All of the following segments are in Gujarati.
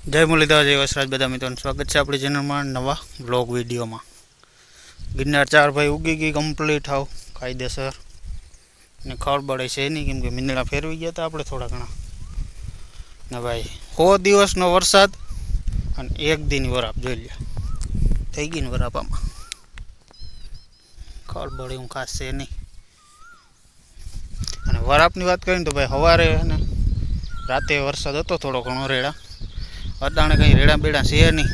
જય મુરલીધર, જય વસરાજ બધા મિત્રોનું સ્વાગત છે આપણી ચેનલમાં નવા બ્લોગ વિડીયોમાં. ગિરનાર ચાર ભાઈ ઉગી ગઈ કમ્પ્લીટ આવ કાયદેસર. ને ખળબળે છે નહીં, કેમ કે મીંદડા ફેરવી ગયા હતા આપણે થોડા ઘણા. ને ભાઈ સો દિવસનો વરસાદ અને એક દિન વરાપ જોઈ લે થઈ ગઈ ને વરાપ આમાં. ખળબળે હું ખાસ છે નહીં. અને વરાપની વાત કરીને તો ભાઈ સવારે ને, રાતે વરસાદ હતો થોડો ઘણો રેડા. અટાણે કંઈ રેડા બેડા છે નહીં.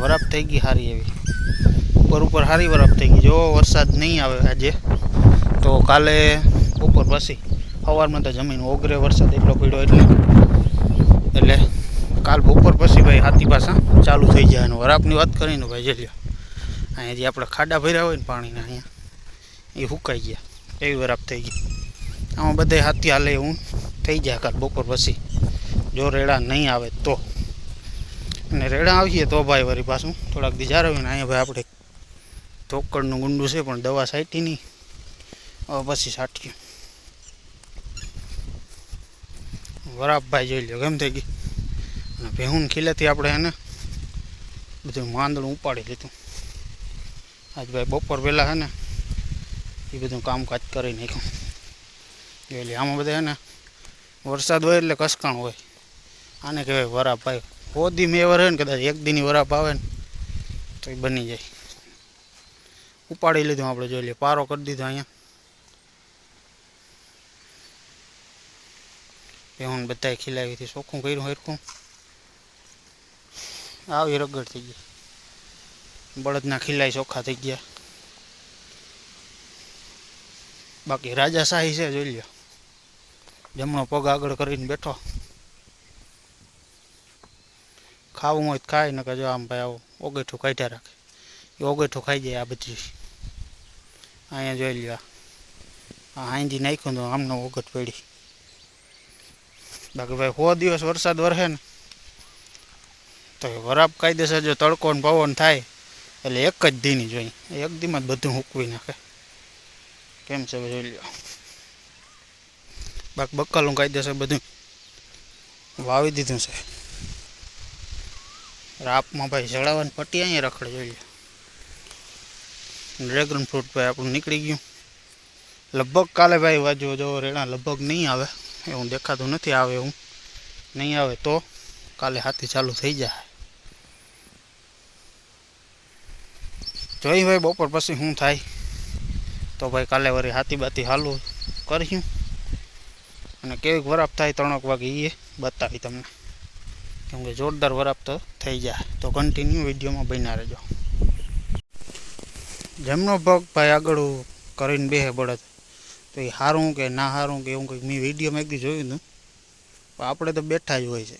વરાપ થઈ ગઈ સારી એવી. ઉપર ઉપર સારી વરાપ થઈ ગઈ. જો વરસાદ નહીં આવે આજે, તો કાલે બપોર પછી. સવારમાં તો જમીન ઓગરે વરસાદ એટલો પડ્યો એટલે. એટલે કાલ બપોર પછી ભાઈ હાથી પાછા ચાલુ થઈ જાય. અને વરાપની વાત કરીને ભાઈ જલ્યો અહીંયા જે આપણે ખાડા ભર્યા હોય ને પાણીના અહીંયા, એ સુકાઈ ગયા. એવી વરાપ થઈ ગઈ. આમાં બધે હાથી હાલે એવું થઈ જાય કાલ બપોર પછી. જો રેડા નહીં આવે તો. અને રેડા આવીએ તો ભાઈ વળી પાછું થોડાક દી જાળવીને ને અહીંયા ભાઈ આપણે ધોકડનું ગુંડું છે પણ દવા સાઈટી નહીં હવે પછી સાટીએ વરાપભાઈ જોઈ લ્યો, કેમ થઈ ગઈ? અને ભેહુન ખીલેથી આપણે એને બધું માંદડું ઉપાડી લીધું. આજ ભાઈ બપોર પહેલાં હે ને, એ બધું કામકાજ કરી નાખ્યું. જોઈ લે આમાં બધા હે ને વરસાદ હોય એટલે કસકાણ હોય. આને કહેવાય વરાપ ભાઈ હોદી મેવર હોય ને કદાચ એક દીની વરાપ આવે ને, તો એ બની જાય. ઉપાડી લીધું આપણે જોઈ લઈએ, પારો કરી દીધો અહીંયા. પેહુન બધાય હતી ચોખ્ખું કર્યું, હરખું. આવી રગડ થઈ ગઈ. બળદના ખીલાઈ ચોખ્ખા થઈ ગયા. બાકી રાજા શાહી છે, જોઈ લ્યો. જમણો પગ આગળ કરીને બેઠો. ખાવું હોય તો ખાય ને જો આમ ભાઈ આવું ઓગેઠું કાઢ્યા રાખે. એ ઓગેઠું ખાઈ જાય આ બધી. અહીંયા જોઈ લ્યો આ. હાંજી નાખ્યું તો આમનો ઓગટ પડી. બાકી ભાઈ સો દિવસ વરસાદ વરસે ને, તો વરાપ કાયદેસર જો તડકો ને પવન થાય, એટલે એક જ દીની જોઈ. એક દીમાં જ બધું હૂકવી નાખે. કેમ છે જોઈ લ્યો બાકી બક્કલું કાયદેસર બધું વાવી દીધું છે. રાપમાં ભાઈ જળાવાની પટ્ટી અહીંયા રખડે જોઈએ ડ્રેગન ફ્રૂટ ભાઈ આપણું નીકળી ગયું. લગભગ કાલે ભાઈ વાજો જો રેણા લગભગ નહીં આવે. એવું દેખાતું નથી આવે એવું. નહીં આવે તો કાલે હાથી ચાલુ થઈ જાય. જોઈ ભાઈ બપોર પછી શું થાય. તો ભાઈ કાલે વળી હાથી બાતી હાલું કર્યું અને કેવી વરાપ થાય ત્રણક વાગે એ બતાવી તમને. કેમ કે જોરદાર વરાપ તો થઈ જાય. તો કન્ટિન્યુ વિડીયોમાં બન્યા રહેજો. જેમનો ભાગ ભાઈ આગળ કરીને બેહે બળદ, તો એ હારું કે ના હારું કે એવું કંઈક મેં વિડીયોમાં એકદી જોયું હતું. પણ આપણે તો બેઠા જ હોય છે.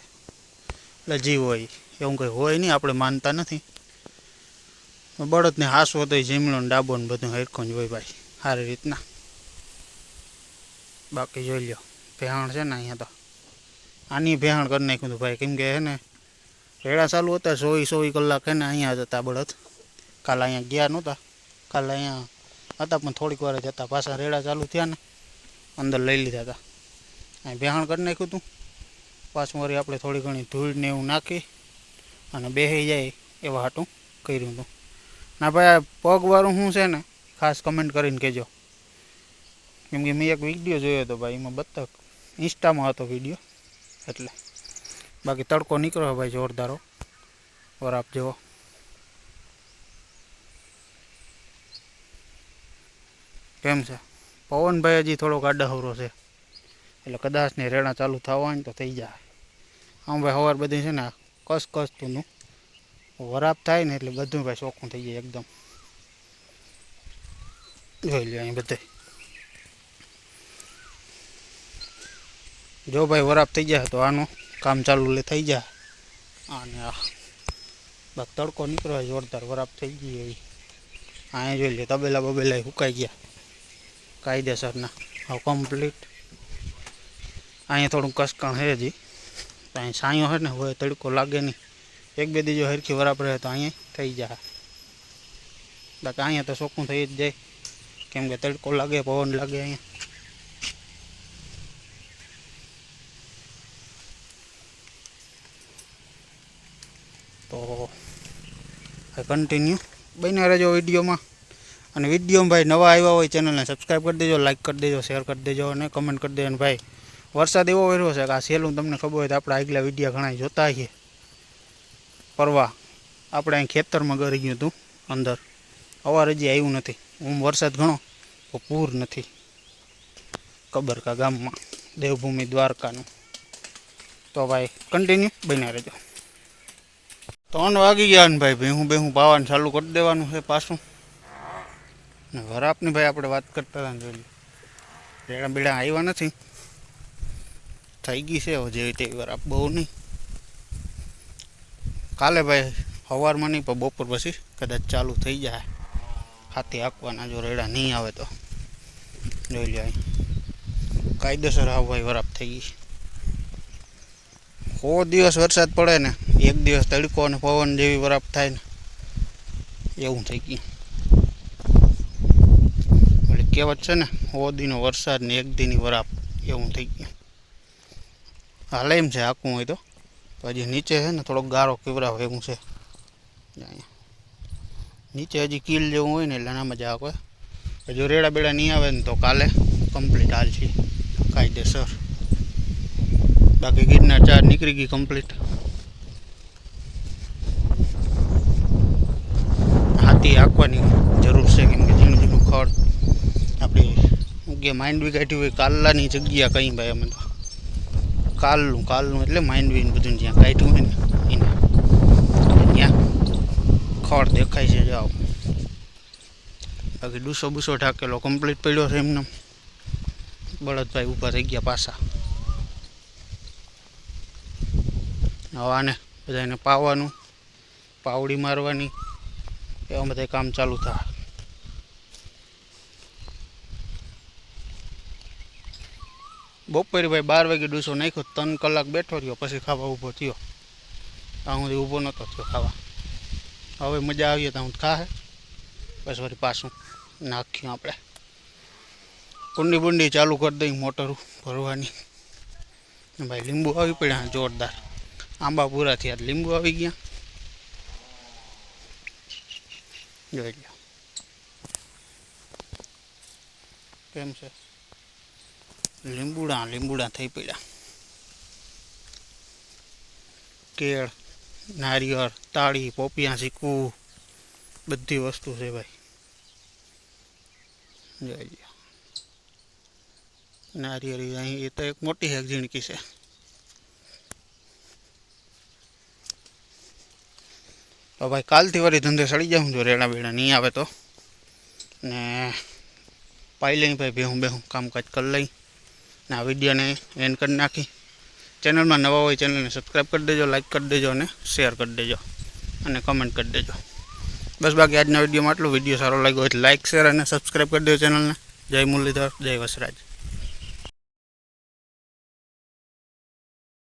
એટલે જીવ હોય, એવું કંઈ હોય નહીં, આપણે માનતા નથી. બળદને હાસવો તો જીમણો ને ડાબો ને બધું હરખું જ હોય ભાઈ, સારી રીતના. બાકી જોઈ લો ભેહાણ છે ને અહીંયા તો. આની ભેહાણ કરી નાખ્યું હતું ભાઈ. કેમ કે હે ને, રેડા ચાલુ હતા સોઈ સોવી કલાક હે ને અહીંયા જ હતા બળદ. કાલે અહીંયા ગયા નહોતા. કાલે અહીંયા હતા પણ થોડીક વાર જ હતા પાછા રેડા ચાલુ થયા ને, અંદર લઈ લીધા હતા. અહીં ભેહાણ કરી નાખ્યું હતું. પાછું વળી આપણે થોડી ઘણી ધૂળ ને એવું નાખી અને બેસી જાય એવા હાટું કર્યું હતું. ના ભાઈ, આ પગવાળું શું છે ને, ખાસ કમેન્ટ કરીને કહેજો. કેમ કે મેં એક વીડિયો જોયો હતો ભાઈ, એમાં બતક ઇન્સ્ટામાં હતો વીડિયો એટલે. બાકી તડકો નીકળ્યો ભાઈ જોરદારો વરાપ જેવો. કેમ છે? પવનભાઈ હજી થોડોક આડાહવરો છે. એટલે કદાચ ને રેણા ચાલુ થવાની તો થઈ જાય. આમ ભાઈ સવાર બધી છે ને કસ કસતું વરાપ થાય ને એટલે બધું ભાઈ ચોખ્ખું થઈ જાય એકદમ. જોઈ લે અહીં બધે. જો ભાઈ વરાપ થઈ જાય તો આનું કામ ચાલુ લે થઈ જાય. અને આ બાકી તડકો નીકળ્યો હોય જોરદાર વરાપ થઈ ગઈ એવી અહીંયા જોઈ લે તબેલા બબેલા સુકાઈ ગયા. કાયદેસરના. હવે કમ્પ્લીટ અહીંયા થોડું કસકણ છે હજી. તો અહીં સાંયો છે ને હવે તડકો લાગે નહીં. એક બે દીજો હરખી વરાપ રહે તો અહીંયા થઈ જાય. બાકી અહીંયા તો ચોખ્ખું થઈ જ જાય. કેમ કે તડકો લાગે, પવન લાગે અહીંયા. તો કન્ટિન્યુ બન્યા રહેજો વિડીયોમાં. અને વિડીયોમાં ભાઈ નવા આવ્યા હોય ચેનલને સબસ્ક્રાઈબ કરી દેજો લાઇક કરી દેજો શેર કરી દેજો અને કમેન્ટ કરી દેજો. અને ભાઈ, વરસાદ એવો વર્યો છે કે આ સહેલું તમને ખબર હોય તો આપણે આગલા વીડિયો ઘણા જોતા છીએ પરવા. આપણે અહીં ખેતરમાં ગરી ગયું હતું, અંદર. અવાર હજી આવ્યું નથી. હું વરસાદ ઘણો, તો પૂર નથી. કબરકા ગામમાં, દેવભૂમિ દ્વારકાનું. તો ભાઈ કન્ટિન્યુ બન્યા રહેજો. ત્રણ વાગી ગયા ને ભાઈ, ભેહું બેહું પાવાનું ચાલુ કરી દેવાનું છે પાછું. ને વરાપની ભાઈ આપણે વાત કરતા હતા જોઈ. રેડા બેડા આવ્યા નથી. થઈ ગઈ છે હવે જેવી તેવી વરાપ બહુ નહીં. કાલે ભાઈ સવારમાં નહીં, પણ બપોર પછી કદાચ ચાલુ થઈ જાય. હાથી આપવાના જો રેડા નહીં આવે તો. જોઈ લે કાયદેસર આવ ભાઈ વરાપ થઈ ગઈ સો દિવસ વરસાદ પડે ને. એક દિવસ તડકો અને પવન જેવી વરાપ થાય ને, એવું થઈ ગયું. એટલે કહેવત છે ને સો દીનો વરસાદ ને એક દીની વરાપ એવું થઈ ગયું. હાલે એમ છે આખું હોય તો. તો હજી નીચે છે ને, થોડોક ગારો કેવરાવ એવું છે. અહીંયા. નીચે હજી કીલ જેવું હોય ને, એટલે ના મજા આવે જો રેડા બેડા નહીં આવે ને, તો કાલે કમ્પ્લીટ હાલ છે. કાયદેસર. બાકી ગીરના ચાર નીકળી ગઈ કમ્પ્લીટ હાથી હાંકવાની જરૂર છે, કેમ કે ઝીણું ઝીણું ખડ આપણી કે માંડવી કાઢી હોય કાલલાની જગ્યા કંઈ ભાઈ અમે તો. કાલનું કાલનું એટલે માંડવી ને બધું જ્યાં કાઢ્યું હોય ને, એને. ત્યાં ખડ દેખાય છે, જાઓ. બાકી ડૂસો બૂસો ઢાકેલો કમ્પ્લીટ પડ્યો છે એમને. બળદભાઈ ઊભા થઈ ગયા પાછા. હવાને બધાને પાવાનું, પાવડી મારવાની. એવા બધા કામ ચાલુ થાય બપોરે ભાઈ બાર વાગે ડૂસો નાખ્યો, ત્રણ કલાક બેઠો રહ્યો, પછી ખાવા ઊભો થયો. ત્યાં સુધી ઊભો નહોતો થયો ખાવા. હવે મજા આવી તો હું ખાહે. બસ વળી પાછું નાખ્યું આપણે. કુંડી બુંડી ચાલુ કરી દઈ, મોટર ભરવાની. ને ભાઈ લીંબુ આવી પડ્યા, જોરદાર. આંબા પૂરા થયા લીંબુ આવી ગયા. જોઈ લો કેમ છે? લીંબુડા લીંબુડા થઈ પડ્યા. કેળ, નારિયેળ, તાળી, પોપિયા શીકવું બધી વસ્તુ છે ભાઈ. જોઈ લો નારિયેળી અહીં, એ તો એક મોટી એક ઝીણકી છે. તો ભાઈ કાલથી વળી ધંધે સડી જાઉં જો રેડા બેડા નહીં આવે તો. ને પાઈ લઈ ભાઈ બેહું બેહું, કામકાજ કરી લઈ. ને આ વિડીયોને એન્ડ કરી નાખી. ચેનલમાં નવા હોય ચેનલને સબસ્ક્રાઈબ કરી દેજો લાઈક કરી દેજો અને શેર કરી દેજો. અને કમેન્ટ કરી દેજો. બસ બાકી આજના વિડીયોમાં આટલું. વીડિયો સારો લાગ્યો હોય લાઇક શેર અને સબસ્ક્રાઈબ કરી દેજો ચેનલને જય મુરલીધર, જય વસરાજ.